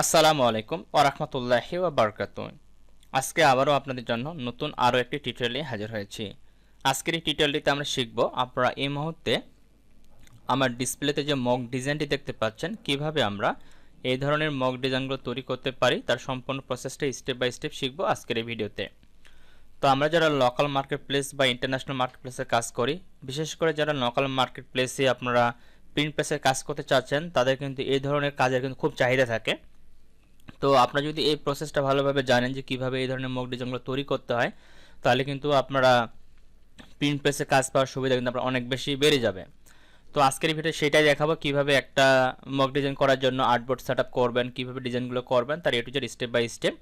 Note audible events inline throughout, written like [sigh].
আসসালামু আলাইকুম ওরহমতুল্লাহি বারকাত আজকে আবারও আপনাদের জন্য নতুন আরও একটি টিউটোরিয়ালে হাজির হয়েছি। আজকের এই টিউটোরিয়ালটিতে আমরা শিখব আপনারা এই মুহূর্তে আমার ডিসপ্লেতে যে মক ডিজাইনটি দেখতে পাচ্ছেন, কীভাবে আমরা এই ধরনের মক ডিজাইনগুলো তৈরি করতে পারি, তার সম্পূর্ণ প্রসেসটা স্টেপ বাই স্টেপ শিখব আজকের এই ভিডিওতে। তো আমরা যারা লোকাল মার্কেট প্লেস বা ইন্টারন্যাশনাল মার্কেট প্লেসে কাজ করি, বিশেষ করে যারা লোকাল মার্কেট প্লেসে আপনারা প্রিন্ট প্রেসে কাজ করতে চাচ্ছেন, তাদের কিন্তু এই ধরনের কাজের কিন্তু খুব চাহিদা থাকে। তো আপনারা যদি এই প্রসেসটা ভালোভাবে জানেন যে কীভাবে এই ধরনের মক ডিজাইনগুলো তৈরি করতে হয়, তাহলে কিন্তু আপনারা প্রিন্ট প্রেসে কাজ পাওয়ার সুবিধা কিন্তু আপনার অনেক বেশি বেড়ে যাবে। তো আজকের ভিডিও সেটাই দেখাবো কীভাবে একটা মক ডিজাইন করার জন্য আর্টবোর্ড সেট করবেন, কীভাবে ডিজাইনগুলো করবেন, তার এটু জেড স্টেপ বাই স্টেপ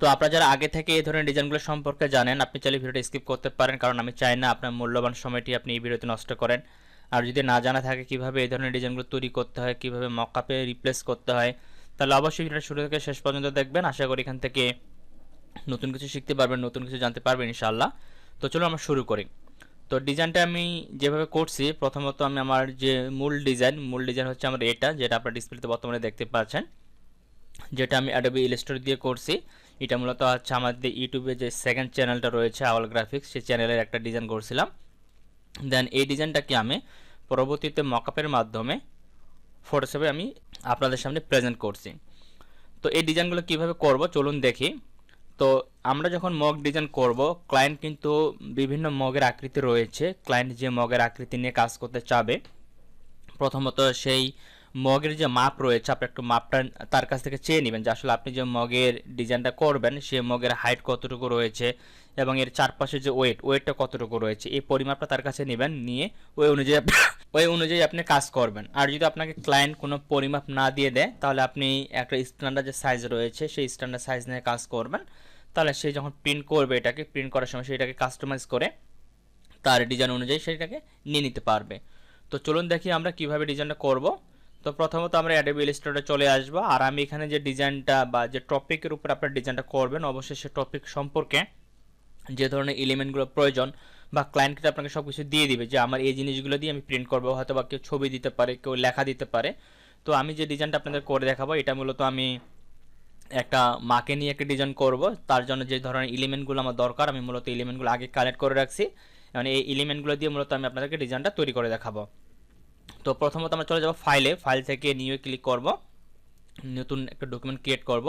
তো আপনারা যারা আগে থেকে এই ধরনের ডিজাইনগুলো সম্পর্কে জানেন, আপনি চাইলে ভিডিওটা স্কিপ করতে পারেন, কারণ আমি চাই না আপনার মূল্যবান সময়টি আপনি এই ভিডিওতে নষ্ট করেন। আর যদি না জানা থাকে কীভাবে এই ধরনের ডিজাইনগুলো তৈরি করতে হয়, কীভাবে মকআপে রিপ্লেস করতে হয় তাহলে অবশ্যই ভিডিওটা শুরু থেকে শেষ পর্যন্ত দেখবেন। আশা করি এখান থেকে নতুন কিছু শিখতে পারবেন, নতুন কিছু জানতে পারবেন ইনশাআল্লাহ। তো চলো আমরা শুরু করি। তো ডিজাইনটা আমি যেভাবে করছি, প্রথমত আমি আমার যে মূল ডিজাইন মূল ডিজাইন হচ্ছে আমার এটা, যেটা আপনার ডিসপ্লেতে বর্তমানে দেখতে পাচ্ছেন। যেটা আমি অ্যাডোবি ইলাস্ট্রেটর দিয়ে করছি। এটা মূলত হচ্ছে আমাদের ইউটিউবে যে সেকেন্ড চ্যানেলটা রয়েছে আওয়াল গ্রাফিক্স সেই চ্যানেলের একটা ডিজাইন করছিলাম। দেন এই ডিজাইনটাকে আমি পরবর্তীতে মকআপের মাধ্যমে ফটোশপে আমি আপনাদের সামনে প্রেজেন্ট করছি। তো এই ডিজাইনগুলো কীভাবে করব চলুন দেখি। তো আমরা যখন মগ ডিজাইন করব ক্লায়েন্ট কিন্তু বিভিন্ন মগের আকৃতি রয়েছে। ক্লায়েন্ট যে মগের আকৃতি নিয়ে কাজ করতে চাবে, প্রথমত সেই মগের যে মাপ রয়েছে, আপনি একটু মাপটা তার কাছ থেকে চেয়ে নেবেন যে আসলে আপনি যে মগের ডিজাইনটা করবেন, সে মগের হাইট কতটুকু রয়েছে এবং এর চারপাশে যে ওয়েট ওয়েটটা কতটুকু রয়েছে, এই পরিমাপটা তার কাছে নেবেন, নিয়ে ওই অনুযায়ী [laughs] ওই অনুযায়ী আপনি কাজ করবেন। আর যদি আপনাকে ক্লায়েন্ট কোনো পরিমাপ না দিয়ে দেয়, তাহলে আপনি একটা স্ট্যান্ডার্ড যে সাইজ রয়েছে, সেই স্ট্যান্ডার্ড সাইজ নিয়ে কাজ করবেন। তাহলে সে যখন প্রিন্ট করবে এটাকে প্রিন্ট করার সময় সেটাকে কাস্টমাইজ করে তার ডিজাইন অনুযায়ী সেটাকে নিয়ে নিতে পারবে। তো চলুন দেখি আমরা কীভাবে ডিজাইনটা করব। তো প্রথমত আমরা অ্যাডোবি ইলাস্ট্রেটরে চলে আসব। আর আমি এখানে যে ডিজাইনটা বা যে টপিকের উপর আপনার ডিজাইনটা করবেন, অবশ্যই সে টপিক সম্পর্কে যে ধরনের এলিমেন্টগুলো প্রয়োজন বা ক্লায়েন্টকে আপনাকে সব কিছু দিয়ে দিবে, যে আমার এই জিনিসগুলো দিয়ে আমি প্রিন্ট করব, হয়তো বা কেউ ছবি দিতে পারে, কেউ লেখা দিতে পারে। তো আমি যে ডিজাইনটা আপনাদের করে দেখাবো, এটা মূলত আমি একটা মাকে নিয়ে একটা ডিজাইন করব। তার জন্য যে ধরনের এলিমেন্টগুলো আমার দরকার, আমি মূলত এলিমেন্টগুলো আগে কালেক্ট করে রাখছি। মানে এই এলিমেন্টগুলো দিয়ে মূলত আমি আপনাদেরকে ডিজাইনটা তৈরি করে দেখাবো। তো প্রথমত আমরা চলে যাব ফাইলে ফাইল থেকে নিউ ক্লিক করব। নতুন একটা ডকুমেন্ট ক্রিয়েট করব।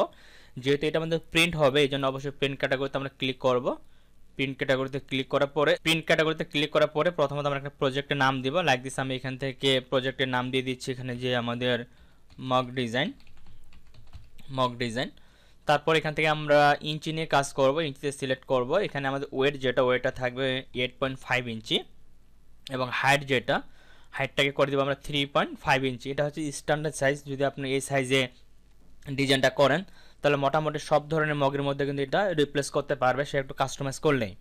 যেহেতু এটা আমাদের প্রিন্ট হবে, এই জন্য অবশ্যই প্রিন্ট ক্যাটাগরিতে আমরা ক্লিক করব। প্রিন্ট ক্যাটাগরিতে ক্লিক করার পরে প্রিন্ট ক্যাটাগরিতে ক্লিক করার পরে প্রথমত আমরা একটা প্রজেক্টের নাম দিব। লাইক দিস আমি এখান থেকে প্রজেক্টের নাম দিয়ে দিচ্ছি এখানে যে আমাদের মক ডিজাইন মক ডিজাইন তারপর এখান থেকে আমরা ইঞ্চি নিয়ে কাজ করব ইঞ্চিতে সিলেক্ট করব। এখানে আমাদের ওয়েট যেটা ওয়েটটা থাকবে এইট পয়েন্ট ফাইভ ইঞ্চি এবং হাইট যেটা হাইটটাকে করে দেবো আমরা থ্রি পয়েন্ট ফাইভ ইঞ্চি এটা হচ্ছে স্ট্যান্ডার্ড সাইজ যদি আপনি এই সাইজে ডিজাইনটা করেন, তাহলে মোটামুটি সব ধরনের মগের মধ্যে কিন্তু এটা রিপ্লেস করতে পারবে, সে একটু কাস্টমাইজ করলেই।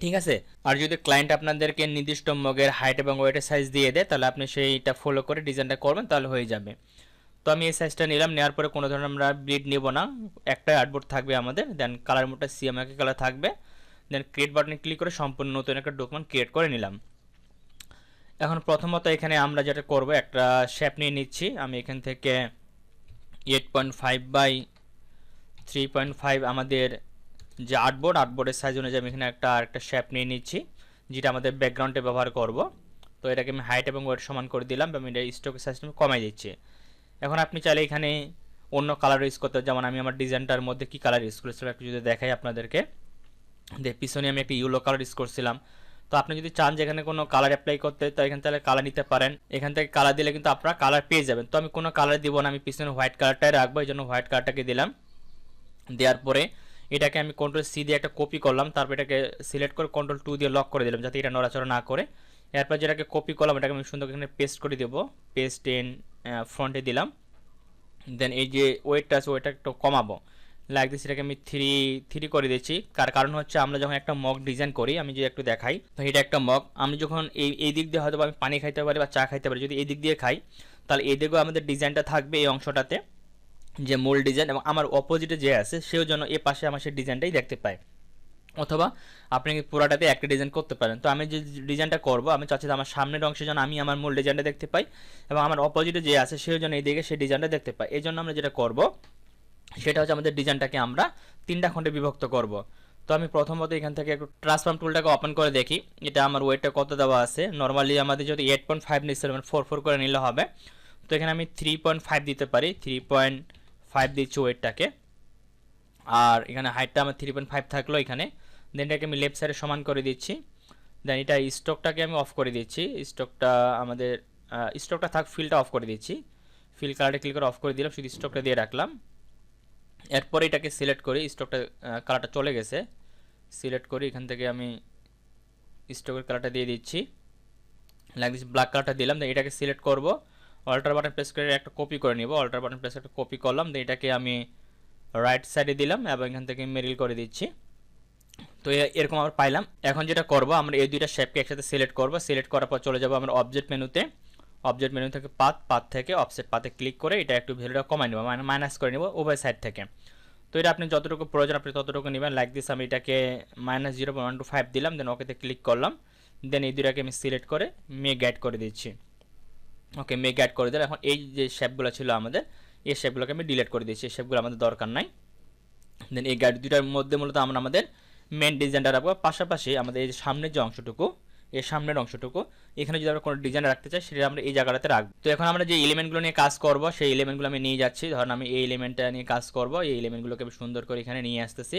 ঠিক আছে? আর যদি ক্লায়েন্ট আপনাদেরকে নির্দিষ্ট মগের হাইট এবং ওয়েটের সাইজ দিয়ে দেয়, তাহলে আপনি সেইটা ফলো করে ডিজাইনটা করবেন, তাহলে হয়ে যাবে। তো আমি এই সাইজটা নিলাম, নেওয়ার পরে কোনো ধরনের আমরা ব্লিড নেব না। একটাই আর্টবোর্ড থাকবে আমাদের দেন কালার মোডটা সিএমআকে কালার থাকবে। দেন ক্রিয়েট বাটনে ক্লিক করে সম্পূর্ণ নতুন একটা ডকুমেন্ট ক্রিয়েট করে নিলাম। এখন প্রথমত এখানে আমরা যেটা করব, একটা শেপ নিয়ে নিচ্ছি। আমি এখান থেকে eight point five by three point five আমাদের যে আর্টবোর্ড আর্টবোর্ডের সাইজ অনুযায়ী আমি এখানে একটা একটা শেপ নিয়ে নিচ্ছি, যেটা আমাদের ব্যাকগ্রাউন্ডে ব্যবহার করব। তো এটাকে আমি হাইট এবং ওয়েট সমান করে দিলাম আমি এটা স্টক সাইজটা কমাই দিচ্ছি। এখন আপনি চাইলে এখানে অন্য কালার ইউজ করতে যেমন আমি আমার ডিজাইনটার মধ্যে কি কালার ইউজ করেছিলাম, একটু যদি দেখাই আপনাদেরকে। যে পিছনে আমি একটা ইউলো কালার ইউজ করছিলাম। তো আপনি যদি চান যে এখানে কোনো কালার অ্যাপ্লাই করতে, তো এখান থেকে কালার নিতে পারেন। এখান থেকে কালার দিলে কিন্তু আপনারা কালার পেয়ে যাবেন। তো আমি কোনো কালার দিব না, আমি পিছনে হোয়াইট কালারটাই রাখব, এই জন্য হোয়াইট কালারটাকে দিলাম। দেওয়ার পরে এটাকে আমি কন্ট্রোল সি দিয়ে একটা কপি করলাম, তারপর এটাকে সিলেক্ট করে কন্ট্রোল টু দিয়ে লক করে দিলাম, যাতে এটা নড়াচড়া না করে। এরপর যেটাকে কপি করলাম, এটাকে আমি সুন্দর এখানে পেস্ট করে দেবো। পেস্ট এন ফ্রন্টে দিলাম। দেন এই যে ওয়েটটা আছে ওয়েটটা একটু কমাবো। লাইক দিস এটাকে আমি থ্রি থ্রি করে দিচ্ছি। কার, কারণ হচ্ছে আমরা যখন একটা মগ ডিজাইন করি, আমি যদি একটু দেখাই, তো এটা একটা মগ আমি যখন এই এই দিক দিয়ে হয়তো আমি পানি খাইতে পারি বা চা খাইতে পারি, যদি এই দিক দিয়ে খাই, তাহলে এই আমাদের ডিজাইনটা থাকবে এই অংশটাতে, যে মূল ডিজাইন এবং আমার অপোজিটে যে আছে, সেও যেন এ পাশে আমার সেই ডিজাইনটাই দেখতে পায়। অথবা আপনি পুরাটাতে একটা ডিজাইন করতে পারেন। তো আমি যে ডিজাইনটা করব, আমি চাচ্ছি আমার সামনের অংশে যেন আমি আমার মূল ডিজাইনটা দেখতে পাই এবং আমার অপোজিটে যে আছে, সেও যেন এইদিকে সেই ডিজাইনটা দেখতে পাই এই জন্য আমরা যেটা করব সেটা হচ্ছে আমাদের ডিজাইনটাকে আমরা তিনটা খণ্ডে বিভক্ত করব। তো আমি প্রথমত এখান থেকে একটু ট্রান্সফর্ম টুলটাকে ওপেন করে দেখি। এটা আমার ওয়েটটা কত দেওয়া আছে? নর্মালি আমাদের যদি এইট পয়েন্ট ফাইভ নিচ্ছে ফোর ফোর করে নিলে হবে। তো এখানে আমি থ্রি পয়েন্ট ফাইভ দিতে পারি। থ্রি পয়েন্ট ফাইভ দিচ্ছি ওয়েটটাকে আর এখানে হাইটটা আমার থ্রি পয়েন্ট ফাইভ থাকল এখানে। দেন এটাকে আমি লেফট সাইডে সমান করে দিচ্ছি। দেন এটা স্টকটাকে আমি অফ করে দিচ্ছি। স্টকটা আমাদের স্টকটা থাক ফিলটা অফ করে দিচ্ছি। ফিল কালারটা ক্লিক করে অফ করে দিলাম। শুধু স্টকটা দিয়ে রাখলাম। এরপরে এটাকে সিলেক্ট করি স্টকটা কালারটা চলে গেছে। সিলেক্ট করি এখান থেকে আমি স্টকের কালারটা দিয়ে দিচ্ছি। দিস ব্ল্যাক কালারটা দিলাম দেন এটাকে সিলেক্ট করব। অল্টার বাটন প্রেস করে একটা কপি করে নিব। অল্টার বাটন প্রেস একটা কপি করলাম দেন এটাকে আমি রাইট সাইডে দিলাম এবং এখান থেকে মেরিল করে দিচ্ছি। তো এরকম আমরা পাইলাম। এখন যেটা করব, আমরা এই দুইটা শেপকে একসাথে সিলেক্ট করব। সিলেক্ট করার পর চলে যাব আমরা অবজেক্ট মেনুতে অবজেক্ট মেনু থেকে পাত পাত থেকে অফসেট পাতে ক্লিক করে এটা একটু ভ্যালুটা কমাই নেব মানে মাইনাস করে নেব উভয় সাইড থেকে। তো এটা আপনি যতটুকু প্রয়োজন, আপনি ততটুকু নেবেন। লাইক দিস আমি এটাকে minus zero one two five দিলাম দেন ওকেতে ক্লিক করলাম। দেন এই দুটাকে আমি সিলেক্ট করে মে গাইড করে দিচ্ছি। ওকে মে গাইড করে দিলাম। এখন এই যে শেপগুলো ছিল আমাদের, এই শেপগুলোকে আমি ডিলিট করে দিচ্ছি। এই শেপগুলো আমাদের দরকার নাই। দেন এই গাইড দুটার মধ্যে মূলত আমরা আমাদের মেন ডিজাইনটা রাখব। পাশাপাশি আমাদের এই সামনের যে অংশটুকু এই সামনের অংশটুকু। এখানে যদি আমরা কোনো ডিজাইন রাখতে চাই, সেটা আমরা এই জায়গাটাতে রাখব। তো এখন আমরা যে এলিমেন্টগুলো নিয়ে কাজ করব, সেই এলিমেন্টগুলো আমি নিয়ে যাচ্ছি। ধরুন আমি এই এলিমেন্টটা নিয়ে কাজ করব, এই এলিমেন্টগুলোকে আমি সুন্দর করে এখানে নিয়ে আসতেছি।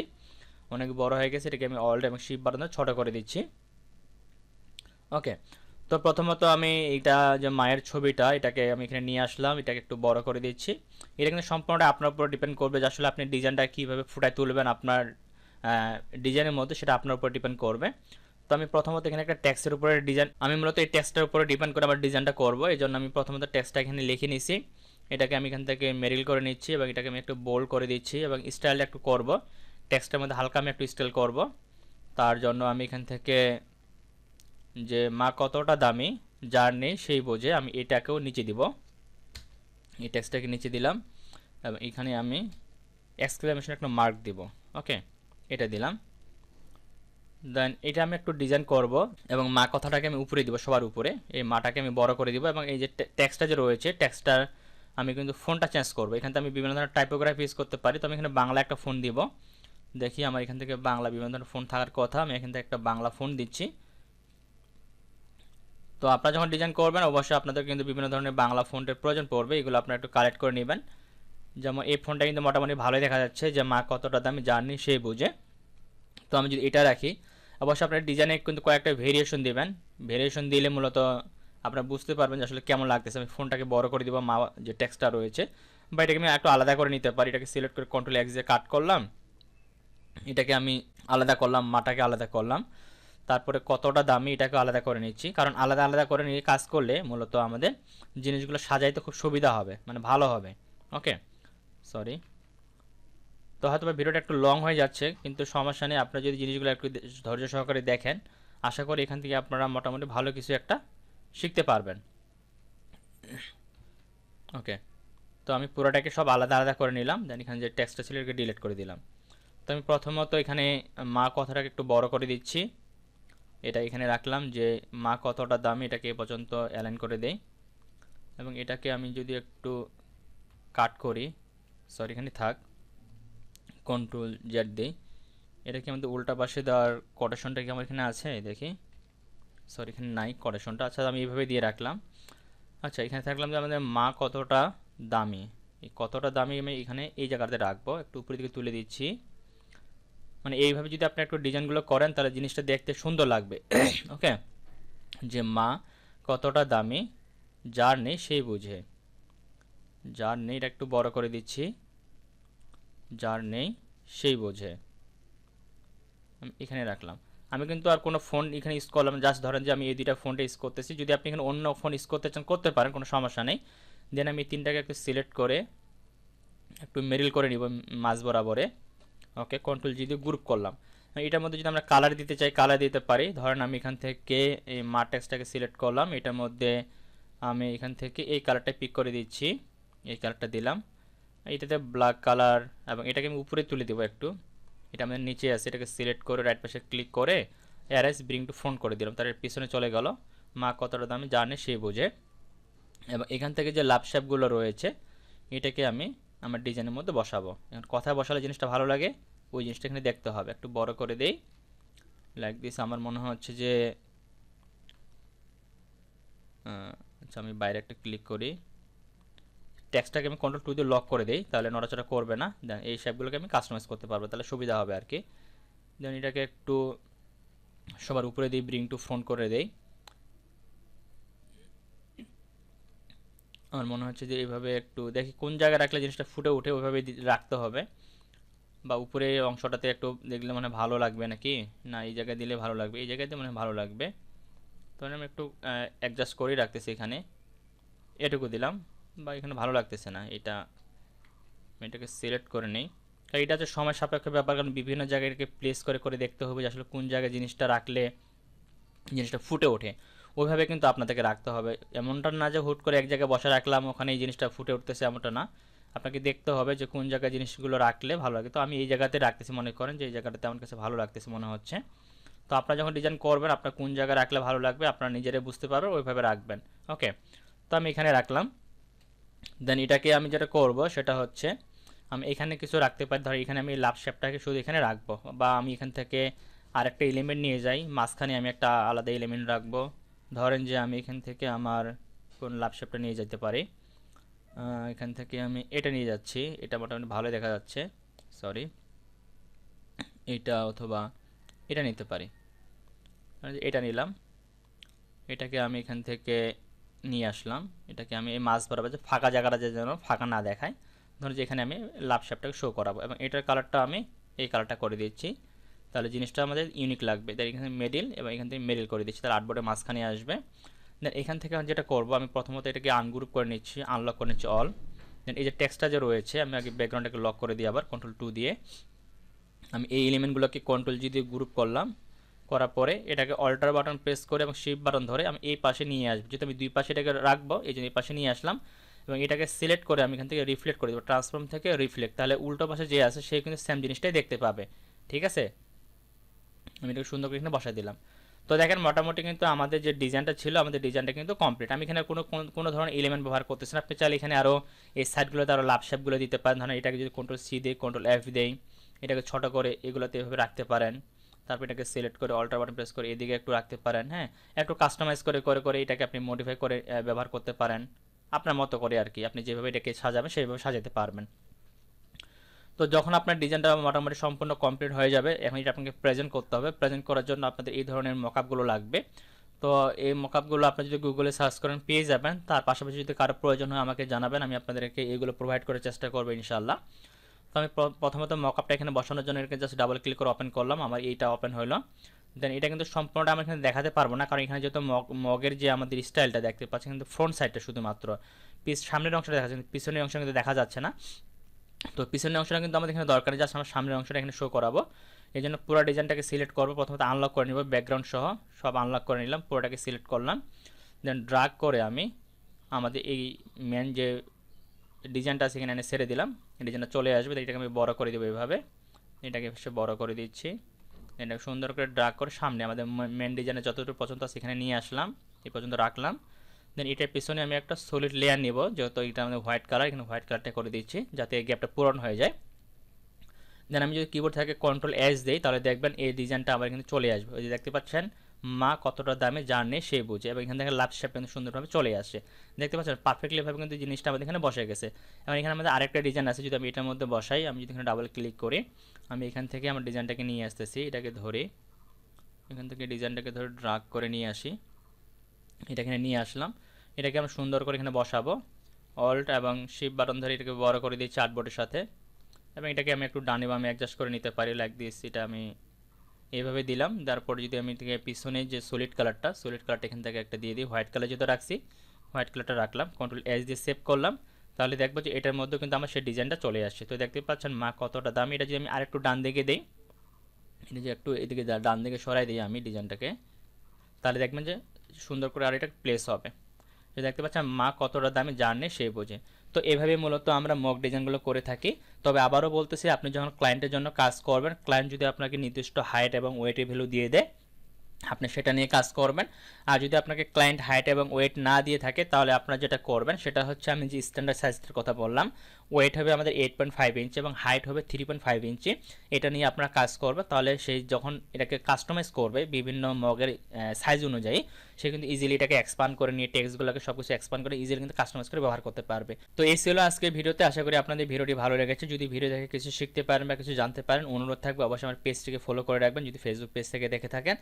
অনেক বড় হয়ে গেছে, এটাকে আমি অল্ট এবং শিপ বাটন ছোট করে দিচ্ছি। ওকে, তো প্রথমত আমি এটা যে মায়ের ছবিটা, এটাকে আমি এখানে নিয়ে আসলাম, এটাকে একটু বড় করে দিচ্ছি। এটা কিন্তু সম্পূর্ণটা আপনার উপর ডিপেন্ড করবে যে আসলে আপনি ডিজাইনটা কীভাবে ফুটায় তুলবেন, আপনার ডিজাইনের মধ্যে সেটা আপনার উপর ডিপেন্ড করবে। তো আমি প্রথমত এখানে একটা ট্যাক্সের উপরে ডিজাইন আমি মূলত এই ট্যাক্সটার উপরে ডিপেন্ড করে আমার ডিজাইনটা করব এই জন্য আমি প্রথমত ট্যাক্সটা এখানে লিখে নিছি। এটাকে আমি এখান থেকে মেরিল করে নিচ্ছি এবং এটাকে আমি একটু বোল্ড করে দিচ্ছি এবং স্টাইলটা একটু করব। ট্যাক্সটার মধ্যে হালকা আমি একটু স্টাইল করব। তার জন্য আমি এখান থেকে যে মা কতটা দামি, যার নেই সেই বোঝে আমি এটাকেও নিচে দিব। এই ট্যাক্সটাকে নিচে দিলাম এবং এখানে আমি এক্সক্লেমেশন একটা মার্ক দিব। ওকে এটা দিলাম। দেন এটা আমি একটু ডিজাইন করব এবং মা কথাটাকে আমি উপরে দিব সবার উপরে। এই মাটাকে আমি বড় করে দিব এবং এই যে টেক্সটটা যে রয়েছে টেক্সটার আমি কিন্তু ফোনটা চেঞ্জ করব। এখান থেকে আমি বিভিন্ন ধরনের টাইপোগ্রাফি ইউজ করতে পারি। তো আমি এখানে বাংলা একটা ফোন দিব। দেখি আমার এখান থেকে বাংলা বিভিন্ন ধরনের ফোন থাকার কথা। আমি এখান থেকে একটা বাংলা ফোন দিচ্ছি। তো আপনারা যখন ডিজাইন করবেন, অবশ্যই আপনাদের কিন্তু বিভিন্ন ধরনের বাংলা ফোনটের প্রয়োজন পড়বে। এগুলো আপনারা একটু কালেক্ট করে নেবেন। যেমন এই ফোনটা কিন্তু মোটামুটি ভালোই দেখা যাচ্ছে যে মা কতটা দামি জানি সেই বুঝে। তো আমি যদি এটা রাখি অবশ্যই আপনার ডিজাইনে কিন্তু কয়েকটা ভেরিয়েশন দেবেন। ভেরিয়েশন দিলে মূলত আপনারা বুঝতে পারবেন যে আসলে কেমন লাগতেছে। আমি ফোনটাকে বড় করে দিব, মা যে টেক্সটটা রয়েছে। বা এটাকে আমি একটু আলাদা করে নিতে পারি। এটাকে সিলেক্ট করে কন্ট্রোল এক্স দিয়ে কাট করলাম। এটাকে আমি আলাদা করলাম, মাটাকে আলাদা করলাম। তারপরে কতটা দামি এটাকে আলাদা করে নিচ্ছি। কারণ আলাদা আলাদা করে নিয়ে কাজ করলে মূলত আমাদের জিনিসগুলো সাজাইতে খুব সুবিধা হবে। মানে ভালো হবে। ওকে সরি তো হয়তো ভিডিওটা একটু লং হয়ে যাচ্ছে, কিন্তু সমস্যা নেই। আপনারা যদি জিনিসগুলো একটু ধৈর্য সহকারে দেখেন, আশা করি এখান থেকে আপনারা মোটামুটি ভালো কিছু একটা শিখতে পারবেন। ওকে তো আমি পুরোটাকে সব আলাদা আলাদা করে নিলাম দেন এখানে যে টেক্সটটা ছিল এটাকে ডিলিট করে দিলাম। তো আমি প্রথমত এখানে মা কথাটাকে একটু বড় করে দিচ্ছি। এটা এখানে রাখলাম যে মা কতটা দামি, এটাকে এ পর্যন্ত অ্যালাইন করে দেই। এবং এটাকে আমি যদি একটু কাট করি সরি এখানে থাক। কন্ট্রোল জেড দিই। এটা কি আমাদের উল্টা পাশে দেওয়ার কোটেশনটা কি আমার এখানে আছে? দেখি। সরি এখানে নাই কোটেশনটা আচ্ছা আমি এইভাবে দিয়ে রাখলাম। আচ্ছা এখানে থাকলাম যে আমাদের মা কতটা দামি। এই কতটা দামি আমি এখানে এই জায়গাতে রাখব। একটু উপরের দিকে তুলে দিচ্ছি। মানে এইভাবে যদি আপনি একটু ডিজাইনগুলো করেন, তাহলে জিনিসটা দেখতে সুন্দর লাগবে। [coughs] ওকে যে মা কতটা দামি, যার নেই সেই বুঝে। যার নেই, এটা একটু বড় করে দিচ্ছি। যার নেই, সেই বোঝে। আমি এখানে রাখলাম। আমি কিন্তু আর কোনো ফোন এখানে ইউজ করলাম জাস্ট ধরেন যে আমি এই দুইটা ফোনটা ইউজ করতেছি। যদি আপনি এখানে অন্য ফোন ইউজ করতে চান, করতে পারেন, কোনো সমস্যা নেই। দেন আমি তিনটাকে একটু সিলেক্ট করে একটু মেরিল করে নিব, মাঝ বরাবরে। ওকে কন্ট্রোল জি দিয়ে গ্রুপ করলাম। এটার মধ্যে যদি আমরা কালার দিতে চাই কালার দিতে পারি। ধরেন আমি এখান থেকে এই মার্টেক্সটাকে সিলেক্ট করলাম। এটার মধ্যে আমি এখান থেকে এই কালারটা পিক করে দিচ্ছি। এই কালারটা দিলাম। এটাতে ব্ল্যাক কালার এবং এটাকে আমি উপরে তুলে দেবো একটু। এটা আমাদের নিচে আছে, এটাকে সিলেক্ট করে রাইট পাশে ক্লিক করে অ্যারেস ব্রিং টু ফোন করে দিলাম তার পিছনে চলে গেল। মা কতটা দামে জানে, সে বোঝে। এবং এখান থেকে যে লাভ শেপগুলো রয়েছে, এটাকে আমি আমার ডিজাইনের মধ্যে বসাবো। এখন কথায় বসালে জিনিসটা ভালো লাগে, ওই জিনিসটা এখানে দেখতে হবে। একটু বড় করে দেই। লাইক দিস আমার মনে হচ্ছে যে আচ্ছা আমি বাইরে একটা ক্লিক করি। টেক্সটটাকে আমি কন্ট্রোল টু দিয়ে লক করে দিই, তাহলে নড়াচড়া করবে না দেন এই শেপগুলোকে আমি কাস্টমাইজ করতে পারব, তাহলে সুবিধা হবে আর কি। দেন এটাকে একটু সবার উপরে দিই ব্রিং টু ফ্রন্ট করে দেই। আমার মনে হচ্ছে যে এইভাবে একটু, দেখি কোন জায়গায় রাখলে জিনিসটা ফুটে উঠে ওইভাবে রাখতে হবে, বা উপরে অংশটাতে একটু দেখলে মানে ভালো লাগবে নাকি? না, এই জায়গায় দিলে ভালো লাগবে, এই জায়গাতে মানে ভালো লাগবে। তখন আমি একটু অ্যাডজাস্ট করেই রাখতেছি এখানে। এটুকু দিলাম। বা এখানে ভালো লাগতেছে না, এটা আমি এটাকে সিলেক্ট করে নিই। কারণ এটা হচ্ছে সময় সাপেক্ষ ব্যাপার, কারণ বিভিন্ন জায়গায় এটাকে প্লেস করে করে দেখতে হবে যে আসলে কোন জায়গায় জিনিসটা রাখলে জিনিসটা ফুটে ওঠে। ওইভাবে কিন্তু আপনাদেরকে রাখতে হবে। এমনটা না যে হুট করে এক জায়গায় বসে রাখলাম, ওখানে এই জিনিসটা ফুটে উঠতেছে এমনটা না। আপনাকে দেখতে হবে যে কোন জায়গায় জিনিসগুলো রাখলে ভালো লাগে। তো আমি এই জায়গাতে রাখতেছি, মনে করেন যে এই জায়গাটাতে আমার কাছে ভালো লাগতেছে মনে হচ্ছে। তো আপনারা যখন ডিজাইন করবেন, আপনার কোন জায়গায় রাখলে ভালো লাগবে, আপনারা নিজেরাই বুঝতে পারবেন, ওইভাবে রাখবেন। ওকে তো আমি এখানে রাখলাম। দেন এটাকে আমি যেটা করব, সেটা হচ্ছে, আমি এখানে কিছু রাখতে পারি। ধর, এখানে আমি লাভ শেপটাকে শুধু এখানে রাখব। বা আমি এখান থেকে আরেকটা এলিমেন্ট নিয়ে যাই। মাঝখানে আমি একটা আলাদা এলিমেন্ট রাখব। ধরেন যে, আমি এখান থেকে আমার কোন লাভ শেপটা নিয়ে যেতে পারি। এখান থেকে আমি এটা নিয়ে যাচ্ছি। এটা মোটামুটি ভালোই দেখা যাচ্ছে। সরি এটা অথবা এটা নিতে পারি। এটা নিলাম। এটাকে আমি এখান থেকে নিয়ে আসলাম। এটাকে আমি এই মাছ বরাবর যে ফাঁকা জায়গাটা যে যেন ফাঁকা না দেখায় ধরুন যে এখানে আমি লাভ শেপটাকে শো করাবো এবং এটার কালারটা আমি এই কালারটা করে দিচ্ছি। তাহলে জিনিসটা আমাদের ইউনিক লাগবে। তাই এখানে মেডিল এবং এখান থেকে মেডিল করে দিচ্ছি। তাহলে আর্টবোর্ডের মাঝখানে আসবে। দেন এখান থেকে আমি যেটা করব, আমি প্রথমত এটাকে আনগ্রুপ করে নিচ্ছি আনলক করে নিচ্ছি অল দেন এই যে টেক্সটটা যে রয়েছে, আমি আগে ব্যাকগ্রাউন্ডটাকে লক করে দিই আবার কন্ট্রোল টু দিয়ে। আমি এই এলিমেন্টগুলোকে কন্ট্রোল জি দিয়ে গ্রুপ করলাম। করার পরে এটাকে অল্টার বাটন প্রেস করে এবং শিফট বাটন ধরে আমি এই পাশে নিয়ে আসব। যেহেতু আমি দুই পাশে এটাকে রাখব, এই জন্য এই পাশে নিয়ে আসলাম এবং এটাকে সিলেক্ট করে আমি এখান থেকে রিফ্লেক্ট করে দেবো। ট্রান্সফর্ম থেকে রিফ্লেক্ট তাহলে উল্টো পাশে যে আছে, সে কিন্তু সেম জিনিসটাই দেখতে পাবে। ঠিক আছে? আমি এটাকে সুন্দর করে এখানে বসাই দিলাম। তো দেখেন, মোটামুটি কিন্তু আমাদের যে ডিজাইনটা ছিল, আমাদের ডিজাইনটা কিন্তু কমপ্লিট আমি এখানে কোনো কোনো ধরনের এলিমেন্ট ব্যবহার করতেছি না। আপনি চাইলে এখানে আরও এই সাইডগুলোতে আরও লাভ শেপগুলো দিতে পারেন। ধরেন এটাকে যদি কন্ট্রোল সি দিই কন্ট্রোল এফ দেই, এটাকে ছোটো করে এগুলোতে এভাবে রাখতে পারেন। তারপর এটাকে সিলেক্ট করে অল্টার বাটন প্রেস করে এদিকে একটু রাখতে পারেন হ্যাঁ? একটু কাস্টমাইজ করে করে করে এটাকে আপনি মডিফাই করে ব্যবহার করতে পারেন। আপনার মতো করে আর কি। আপনি যেভাবে এটাকে সাজাবেন সেইভাবে সাজাতে পারবেন। তো যখন আপনার ডিজাইনটা মোটামুটি সম্পূর্ণ কমপ্লিট হয়ে যাবে, এখন এটা আপনাকে প্রেজেন্ট করতে হবে। প্রেজেন্ট করার জন্য আপনাদের এই ধরনের মকআপগুলো লাগবে। তো এই মকআপগুলো আপনি যদি গুগলে সার্চ করেন, পেয়ে যাবেন। তার পাশাপাশি যদি কারও প্রয়োজন হয় আমাকে জানাবেন, আমি আপনাদেরকে এইগুলো প্রোভাইড করার চেষ্টা করব ইনশাল্লাহ তো আমি প্রথমত মকআপটা এখানে বসানোর জন্য এখানে জাস্ট ডাবল ক্লিক করে ওপেন করলাম। আমার এইটা ওপেন হলো। দেন এটা কিন্তু সম্পূর্ণটা আমি এখানে দেখাতে পারব না, কারণ এখানে যেহেতু মগের যে আমাদের স্টাইলটা দেখতে পাচ্ছি কিন্তু ফ্রন্ট সাইডটা শুধুমাত্র। পিস সামনের অংশটা দেখা যাচ্ছে পিছনের অংশ কিন্তু দেখা যাচ্ছে না। তো পিছনের অংশটা কিন্তু আমাদের এখানে দরকার জাস্ট আমার সামনের অংশটা এখানে শো করাবো। এই জন্য পুরো ডিজাইনটাকে সিলেক্ট করব। প্রথমত আনলক করে নিব ব্যাকগ্রাউন্ড সহ সব আনলক করে নিলাম, পুরোটাকে সিলেক্ট করলাম। দেন ড্রাগ করে আমি আমাদের এই মেন যে ডিজাইনটা সেখানে এনে ছেড়ে দিলাম। ডিজাইনটা চলে আসবে, এটাকে আমি বড় করে দেবো এইভাবে এটাকে সে বড় করে দিচ্ছি। এটাকে সুন্দর করে ড্রাগ করে সামনে, আমাদের মেন ডিজাইনে যতটুকু পছন্দ সেখানে নিয়ে আসলাম, এই পর্যন্ত রাখলাম। দেন এটার পিছনে আমি একটা সলিড লেয়ার নেব, যেহেতু এটা আমাদের হোয়াইট কালার এখানে হোয়াইট কালারটা করে দিচ্ছি, যাতে এই গ্যাপটা পূরণ হয়ে যায়। দেন আমি যদি কিবোর্ড থেকে কন্ট্রোল এস দিই, তাহলে দেখবেন এই ডিজাইনটা আবার কিন্তু চলে আসবে। ওই যে দেখতে পাচ্ছেন মা কতটা দামে জানে সে বুঝে এবং এখান থেকে লাভ শেপ কিন্তু সুন্দরভাবে চলে আসে। দেখতে পাচ্ছেন পারফেক্টলিভাবে কিন্তু জিনিসটা আমাদের এখানে বসে গেছে। এবং এখানে আমাদের আরেকটা ডিজাইন আছে, যদি আমি এটার মধ্যে বসাই, আমি যদি এখানে ডাবল ক্লিক করি, আমি এখান থেকে আমার ডিজাইনটাকে নিয়ে আসতেছি, এটাকে ধরে। এখান থেকে ডিজাইনটাকে ধরে ড্রাগ করে নিয়ে আসি। এটা এখানে নিয়ে আসলাম। এটাকে আমরা সুন্দর করে এখানে বসাবো। অল্ট এবং শিপ বাটন ধরে এটাকে বড় করে দিই চার্টবোর্ডের সাথে। এবং এটাকে আমি একটু ডানে বামে অ্যাডজাস্ট করে নিতে পারি লাইক দিস এটা আমি এইভাবে দিলাম। তারপর যদি আমি থেকে পিছনে যে সলিড কালারটা সলিড কালারটা এখান থেকে একটা দিয়ে দিই। হোয়াইট কালার যেহেতু রাখছি হোয়াইট কালারটা রাখলাম কন্ট্রোল এস দিয়ে সেভ করলাম। তাহলে দেখব যে এটার মধ্যে কিন্তু আমার সেই ডিজাইনটা চলে আসছে। তো দেখতে পাচ্ছেন মা কতটা দাম। এটা যদি আমি আরেকটু ডান দিকে দিই, এটা যে একটু এদিকে ডান দিকে সরাই দিই আমি ডিজাইনটাকে তাহলে দেখবেন যে সুন্দর করে আর এটা প্লেস হবে। যে দেখতে পাচ্ছেন, মা কতটা দামে জানে সে বোঝে। তো এভাবে মূলত আমরা মক ডিজাইনগুলো করে থাকি। তবে আবারও বলতেছি, আপনি যখন ক্লায়েন্টের জন্য কাজ করবেন ক্লায়েন্ট যদি আপনাকে নির্দিষ্ট হাইট এবং ওয়েটের ভ্যালু দিয়ে দেয়, আপনি সেটা নিয়ে কাজ করবেন। আর যদি আপনাকে ক্লায়েন্ট হাইট এবং ওয়েট না দিয়ে থাকে, তাহলে আপনার যেটা করবেন, সেটা হচ্ছে আমি যে স্ট্যান্ডার্ড সাইজের কথা বললাম ওয়েট হবে আমাদের এইট পয়েন্ট ফাইভ ইঞ্চি এবং হাইট হবে থ্রি পয়েন্ট ফাইভ ইঞ্চি এটা নিয়ে আপনারা কাজ করবে, তাহলে সেই যখন এটাকে কাস্টমাইজ করবে বিভিন্ন মগের সাইজ অনুযায়ী, সে কিন্তু ইজিলি এটাকে এক্সপান্ড করে নিয়ে টেক্সটগুলোকে সব কিছু এক্সপান্ড করে ইজিলি কিন্তু কাস্টমাইজ করে ব্যবহার করতে পারবে। তো এই ছিল আজকের ভিডিওতে, আশা করি আপনাদের ভিডিওটি ভালো লেগেছে। যদি ভিডিও দেখে কিছু শিখতে পারেন বা কিছু জানতে পারেন, অনুরোধ থাকবে অবশ্যই আমার পেজটিকে ফলো করে রাখবেন, যদি ফেসবুক পেজ থেকে দেখে থাকেন।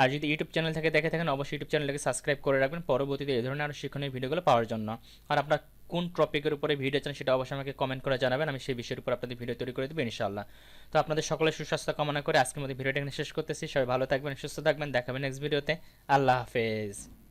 আর যদি ইউটিউব চ্যানেল থেকে দেখে থাকেন, অবশ্যই ইউটিউব চ্যানেলকে সাবস্ক্রাইব করে রাখবেন। পরবর্তীতে এই ধরনের আরও শিক্ষণীয় ভিডিওগুলো পাওয়ার জন্য। আর আপনার কোন টপিকের উপরে ভিডিও চান সেটা অবশ্যই আমাকে কমেন্ট করে জানাবেন, আমি সেই বিষয়ের উপর আপনাদের ভিডিও তৈরি করে দেবো ইনশাল্লাহ তো আপনাদের সকলের সুস্বাস্থ্য কামনা করে আজকের মধ্যে ভিডিওটা শেষ করতেছি, সবাই ভালো থাকবেন, সুস্থ থাকবেন, দেখাবেন নেক্সট ভিডিওতে আল্লাহ হাফেজ।